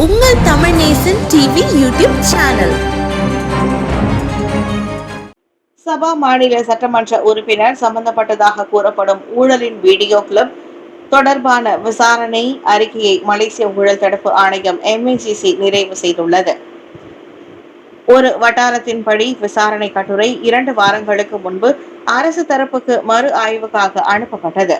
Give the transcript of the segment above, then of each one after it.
உங்கள் Tamil Nesan TV YouTube channel சபா மாநில சட்டமன்ற உறுப்பினர் சம்பந்தப்பட்டதாக கூறப்படும் ஊழலின் வீடியோ கிளப் தொடர்பான விசாரணை அறிக்கையை மலேசிய ஊழல் தடுப்பு ஆணையம் எம்ஏசிசி நிறைவு செய்துள்ளது. ஒரு வட்டாரத்தின்படி விசாரணை கட்டுரை இரண்டு வாரங்களுக்கு முன்பு அரசு தரப்புக்கு மறு ஆய்வுக்காக அனுப்பப்பட்டது.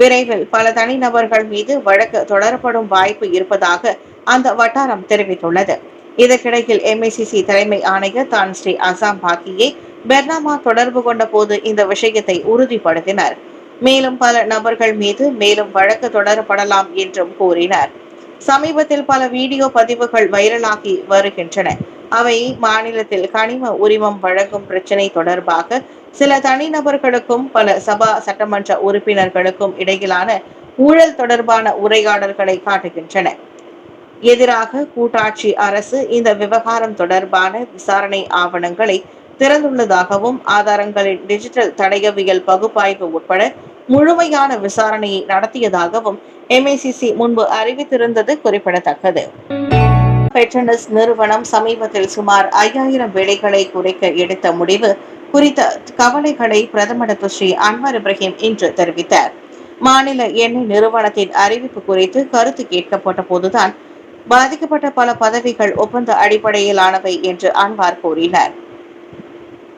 விரைவில் பல தனிநபர்கள் மீது வழக்கு தொடரப்படும் வாய்ப்பு இருப்பதாக அந்த வட்டாரம் தெரிவித்துள்ளது. இதற்கிடையில் எம்ஏசிசி தலைமை ஆணையர் தான் ஸ்ரீ அசாம் பாக்கியை பெர்னாமா தொடர்பு கொண்ட போது இந்த விஷயத்தை உறுதிப்படுத்தினர். மேலும் பல நபர்கள் மீது மேலும் வழக்கு தொடரப்படலாம் என்றும் கூறினர். சமீபத்தில் பல வீடியோ பதிவுகள் வைரலாகி வருகின்றன. அவை மாநிலத்தில் கனிம உரிமம் வழங்கும் பிரச்சினை தொடர்பாக சில தனிநபர்களுக்கும் பல சபா சட்டமன்ற உறுப்பினர்களுக்கும் இடையிலான ஊழல் தொடர்பான உரையாடல்களை காட்டுகின்றன. எதிராக கூட்டாட்சி அரசு இந்த விவகாரம் தொடர்பான விசாரணை ஆவணங்களை திறந்துள்ளதாகவும் ஆதாரங்களின் டிஜிட்டல் தடயவியல் பகுப்பாய்வு உட்பட முழுமையான விசாரணையை நடத்தியதாகவும் எம்ஏசிசி முன்பு அறிவித்திருந்தது குறிப்பிடத்தக்கது. பெட்ரனஸ் நிறுவனம் சமீபத்தில் சுமார் ஐயாயிரம் வேலைகளை குறைக்க எடுத்த முடிவு குறித்த கவலைகளை பிரதமர் டாக்டர் ஸ்ரீ அன்வர் இப்ராஹிம் இன்று தெரிவித்தார். மாநில எண்ணெய் நிறுவனத்தின் அறிவிப்பு குறித்து கருத்து கேட்கப்பட்ட போதுதான் பாதிக்கப்பட்ட பல பதவிகள் ஒப்பந்த அடிப்படையிலானவை என்று அன்வார் கூறினார்.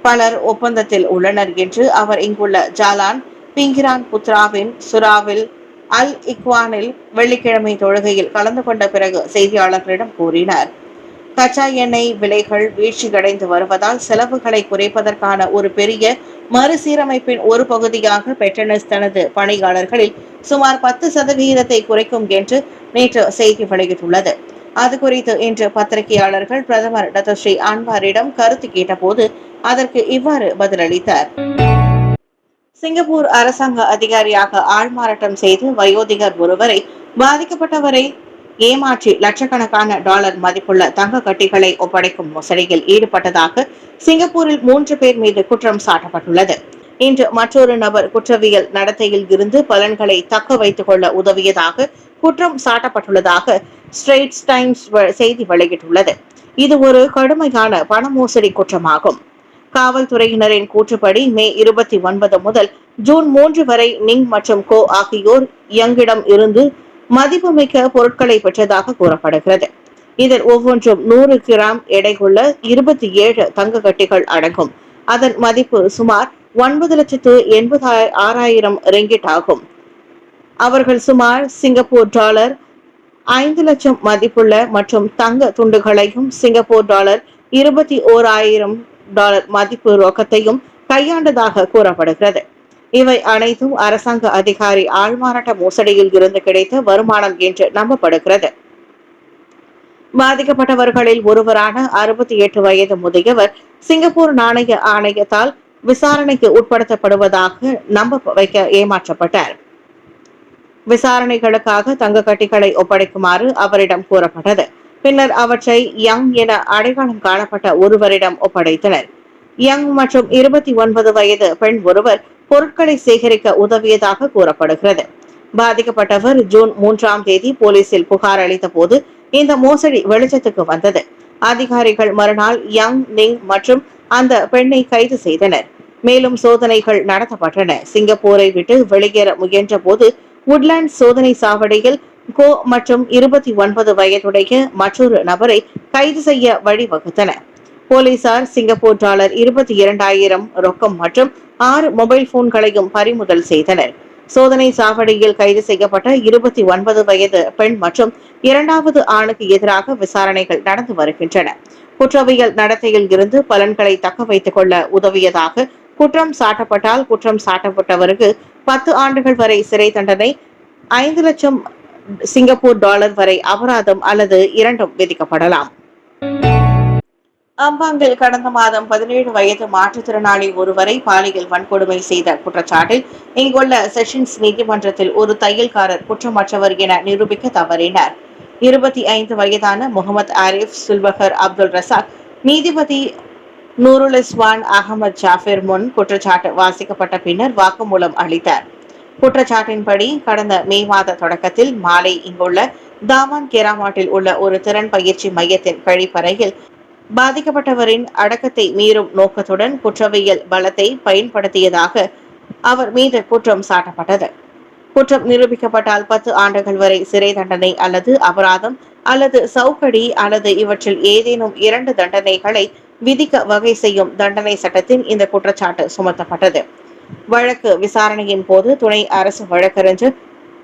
பலர் ஒப்பந்தத்தில் உள்ளனர் என்று அவர் இங்குள்ள ஜாலான் பிங்கிரான் புத்ராவின் சுராவில் அல் இக்வானில் வெள்ளிக்கிழமை தொழுகையில் கலந்து கொண்ட பிறகு செய்தியாளர்களிடம் கூறினார். கச்சா எண்ணெய் விலைகள் வீழ்ச்சியடைந்து வருவதால் செலவுகளை குறைப்பதற்கான ஒரு பெரிய மறுசீரமைப்பின் ஒரு பகுதியாக பெட்ரனஸ் தனது பணியாளர்களில் சுமார் பத்து சதவிகிதத்தை குறைக்கும் என்று நேற்று செய்தி வெளியிட்டுள்ளது. அது குறித்து இன்று பத்திரிகையாளர்கள் பிரதமர் டத்தஸ்ரீ ஸ்ரீ அன்வாரிடம் கருத்து கேட்டபோது அதற்கு இவ்வாறு பதிலளித்தார். சிங்கப்பூர் அரசாங்க அதிகாரியாக ஆள்மாறாட்டம் செய்து வயோதிகர் ஒருவரை பாதிக்கப்பட்டவரை ஏமாற்றி லட்சக்கணக்கான டாலர் மதிப்புள்ள தங்க கட்டிகளை ஒப்படைக்கும் மோசடியில் ஈடுபட்டதாக சிங்கப்பூரில் மூன்று பேர் மீது குற்றம் சாட்டப்பட்டுள்ளது. இன்று மற்றொரு நபர் குற்றவியல் நடத்தையில் இருந்து பலன்களை தக்க வைத்துக் கொள்ள உதவியதாக குற்றம் சாட்டப்பட்டுள்ளதாக ஸ்ட்ரெய்ட்ஸ் டைம்ஸ் செய்தி வெளியிட்டுள்ளது. இது ஒரு கடுமையான பண மோசடி குற்றமாகும். காவல்துறையினரின் கூற்றுப்படி மே இருபத்தி ஒன்பது முதல் ஜூன் மூன்று வரை நிங் மற்றும் கோ ஆகியோர் யங்கிடம் இருந்து மதிப்புமிக்க பொருட்களை பெற்றதாக கூறப்படுகிறது. இதில் ஒவ்வொன்றும் நூறு கிராம் எடையுள்ள இருபத்தி ஏழு தங்க கட்டிகள் அடங்கும். அதன் மதிப்பு சுமார் ஒன்பது லட்சத்து எண்பது ஆறாயிரம் ரெங்கிட் ஆகும். அவர்கள் சுமார் சிங்கப்பூர் டாலர் ஐந்து லட்சம் மதிப்புள்ள மற்றும் தங்க துண்டுகளையும் சிங்கப்பூர் டாலர் இருபத்தி ஓர் ஆயிரம் டாலர் மதிப்பு ரொக்கத்தையும் கையாண்டதாக கூறப்படுகிறது. இவை அனைத்தும் அரசாங்க அதிகாரி ஆழ்மாறாட்ட மோசடியில் இருந்து கிடைத்த வருமானம் என்று நம்பப்படுகிறது. பாதிக்கப்பட்டவர்களில் ஒருவரான அறுபத்தி எட்டு வயது முதியவர் சிங்கப்பூர் நாணய ஆணையத்தால் விசாரணைக்கு உட்படுத்தப்படுவதாக நம்ப வைக்க ஏமாற்றப்பட்டார். விசாரணைகளுக்காக தங்க கட்டிகளை ஒப்படைக்குமாறு அவரிடம் கூறப்பட்டது. பின்னர் அவற்றை யங் என அடையாளம் காணப்பட்ட ஒருவரிடம் ஒப்படைத்தனர். யங் மற்றும் இருபத்தி ஒன்பது வயது பெண் ஒருவர் பொருட்களை சேகரிக்க உதவியதாக கூறப்படுகிறது. பாதிக்கப்பட்டவர் ஜூன் மூன்றாம் தேதி போலீசில் புகார் அளித்த போது இந்த மோசடி வெளிச்சத்துக்கு வந்தது. அதிகாரிகள் மறுநாள் யங் நிங் மற்றும் அந்த பெண்ணை கைது செய்தனர். மேலும் சோதனைகள் நடத்தப்பட்டன. சிங்கப்பூரை விட்டு வெளியேற முயன்ற போது உட்லாண்ட் சோதனை சாவடியில் கோ மற்றும் இருபத்தி ஒன்பது வயதுடைய மற்றொரு நபரை கைது செய்ய வழிவகுத்தனர். போலீசார் சிங்கப்பூர் டாலர் இருபத்தி இரண்டாயிரம் ரொக்கம் மற்றும் ஆறு மொபைல் போன்களையும் பறிமுதல் செய்தனர். சோதனை சாவடியில் கைது செய்யப்பட்ட இருபத்தி ஒன்பது வயது பெண் மற்றும் இரண்டாவது ஆணுக்கு எதிராக விசாரணைகள் நடந்து வருகின்றன. குற்றவியல் நடத்தையில் இருந்து பலன்களை தக்க வைத்துக் கொள்ள உதவியதாக குற்றம் சாட்டப்பட்டால் குற்றம் சாட்டப்பட்டவருக்கு பத்து ஆண்டுகள் வரை சிறை தண்டனை ஐந்து லட்சம் சிங்கப்பூர் டாலர் வரை அபராதம் அல்லது இரண்டும் விதிக்கப்படலாம். அம்பாங்கில் கடந்த மாதம் பதினேழு வயது மாற்றுத்திறனாளி ஒருவரை பாலியல் வன்கொடுமை செய்த குற்றச்சாட்டில் இங்குள்ள செஷன்ஸ் நீதிமன்றத்தில் ஒரு தையல்காரர் குற்றமற்றவர் என நிரூபிக்க தவறினார். இருபத்தி ஐந்து வயதான Mohamed Arif Zulfakar Abdul Razak நீதிபதி நூருல் இஸ்வான் அகமது ஜாஃபிர் முன் குற்றச்சாட்டு வாசிக்கப்பட்ட பின்னர் வாக்குமூலம் அளித்தார். குற்றச்சாட்டின்படி கடந்த மே மாத தொடக்கத்தில் மாலை இங்குள்ள தாமான் கேராமாட்டில் உள்ள ஒரு திறன் பயிற்சி மையத்தின் கழிப்பறையில் பாதிக்கப்பட்டவரின் அடக்கத்தை மீறும் நோக்கத்துடன் குற்றவியல் பலத்தை பயன்படுத்தியதாக அவர் மீது குற்றம் சாட்டப்பட்டது. குற்றம் நிரூபிக்கப்பட்டால் பத்து ஆண்டுகள் வரை சிறை தண்டனை அல்லது அபராதம் அல்லது சவுக்கடி அல்லது இவற்றில் ஏதேனும் இரண்டு தண்டனைகளை விதிக்க வகை செய்யும் தண்டனை சட்டத்தின் இந்த குற்றச்சாட்டு சுமத்தப்பட்டது. வழக்கு விசாரணையின் போது துணை அரசு வழக்கறிஞர்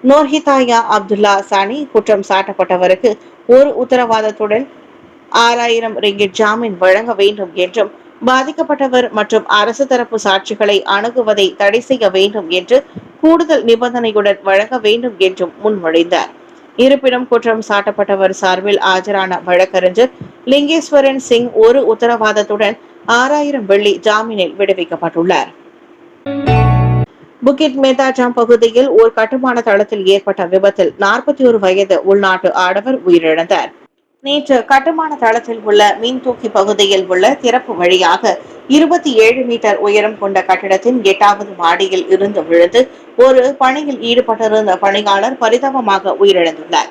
நோர்ஹிதாயா அப்துல்லா சானி குற்றம் சாட்டப்பட்டவருக்கு ஒரு உத்தரவாதத்துடன் ஆறாயிரம் ரிங்கிட் ஜாமீன் வழங்க வேண்டும் என்றும் பாதிக்கப்பட்டவர் மற்றும் அரசு தரப்பு சாட்சிகளை அணுகுவதை தடை செய்ய வேண்டும் என்று கூடுதல் நிபந்தனையுடன் வழங்க வேண்டும் என்றும் முன்மொழிந்தார். இருப்பினும் குற்றம் சாட்டப்பட்டவர் சார்பில் ஆஜரான வழக்கறிஞர் லிங்கேஸ்வரன் சிங் ஒரு உத்தரவாதத்துடன் ஆறாயிரம் வெள்ளி ஜாமீனில் விடுவிக்கப்பட்டுள்ளார். புக்கிட் மேதாஜாம் பகுதியில் ஒரு கட்டுமான தளத்தில் ஏற்பட்ட விபத்தில் நாற்பத்தி ஒரு வயது உள்நாட்டு ஆடவர் உயிரிழந்தார். நேற்று கட்டுமான தளத்தில் உள்ள மீன் தூக்கி பகுதியில் உள்ள திறப்பு வழியாக இருபத்தி ஏழு மீட்டர் உயரம் கொண்ட கட்டிடத்தின் எட்டாவது மாடியில் இருந்து விழுந்து ஒரு பணியில் ஈடுபட்டிருந்த பணியாளர் பரிதாபமாக உயிரிழந்துள்ளார்.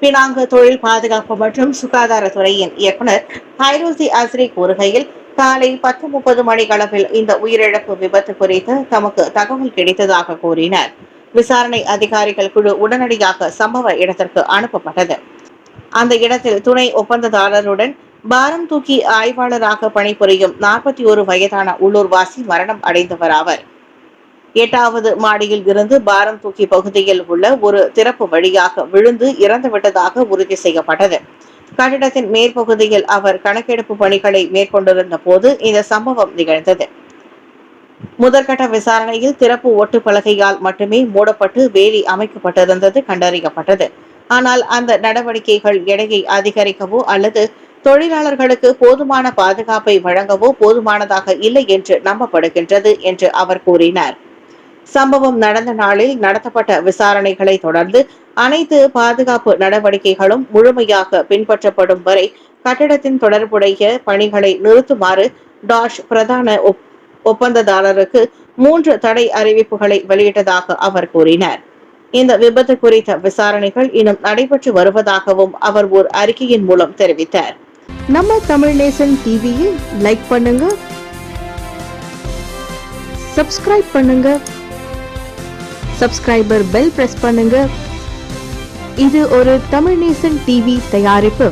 பினாங்கு தொழில் பாதுகாப்பு மற்றும் சுகாதாரத்துறையின் இயக்குனர் ஹைரோசி அஸ்ரி கூறுகையில் காலை பத்து முப்பது மணிகளவில் இந்த உயிரிழப்பு விபத்து குறித்து தமக்கு தகவல் கிடைத்ததாக கூறினார். விசாரணை அதிகாரிகள் குழு உடனடியாக சம்பவ இடத்திற்கு அனுப்பப்பட்டது. அந்த இடத்தில் துணை ஒப்பந்ததாரருடன் பாரம் தூக்கி ஆய்வாளராக பணிபுரியும் நாற்பத்தி ஒரு வயதான உள்ளூர்வாசி மரணம் அடைந்தவர் ஆவர். எட்டாவது மாடியில் இருந்து பாரம் தூக்கி பகுதியில் உள்ள ஒரு திறப்பு வழியாக விழுந்து இறந்துவிட்டதாக உறுதி செய்யப்பட்டது. கட்டிடத்தின் மேற்பகுதியில் அவர் கணக்கெடுப்பு பணிகளை மேற்கொண்டிருந்த போது இந்த சம்பவம் நிகழ்ந்தது. முதற்கட்ட விசாரணையில் திறப்பு ஒட்டு பலகையால் மட்டுமே மூடப்பட்டு வேலி அமைக்கப்பட்டிருந்தது கண்டறியப்பட்டது. ஆனால் அந்த நடவடிக்கைகள் எடையை அதிகரிக்கவோ அல்லது தொழிலாளர்களுக்கு போதுமான பாதுகாப்பை வழங்கவோ போதுமானதாக இல்லை என்று நம்பப்படுகின்றது என்று அவர் கூறினார். சம்பவம் நடந்த நாளில் நடத்தப்பட்ட விசாரணைகளை தொடர்ந்து அனைத்து பாதுகாப்பு நடவடிக்கைகளும் முழுமையாக பின்பற்றப்படும் வரை கட்டடத்தின் தொடர்புடைய பணிகளை நிறுத்துமாறு டாஷ் பிரதான ஒப்- ஒப்பந்ததாரருக்கு மூன்று தடை அறிவிப்புகளை வெளியிட்டதாக அவர் கூறினார். இந்த விபத்து குறித்த விசாரணைகள் இன்னும் நடைபெற்று வருவதாகவும் அவர் ஒரு அறிக்கையின் மூலம் தெரிவித்தார். நம்ம தமிழ் நேசன் டிவியை லைக் பண்ணுங்க. சப்ஸ்கிரைப் பண்ணுங்க. சப்ஸ்கிரைபர் பெல் பிரஸ் பண்ணுங்க. இது ஒரு தமிழ் நேசன் டிவி தயாரிப்பு.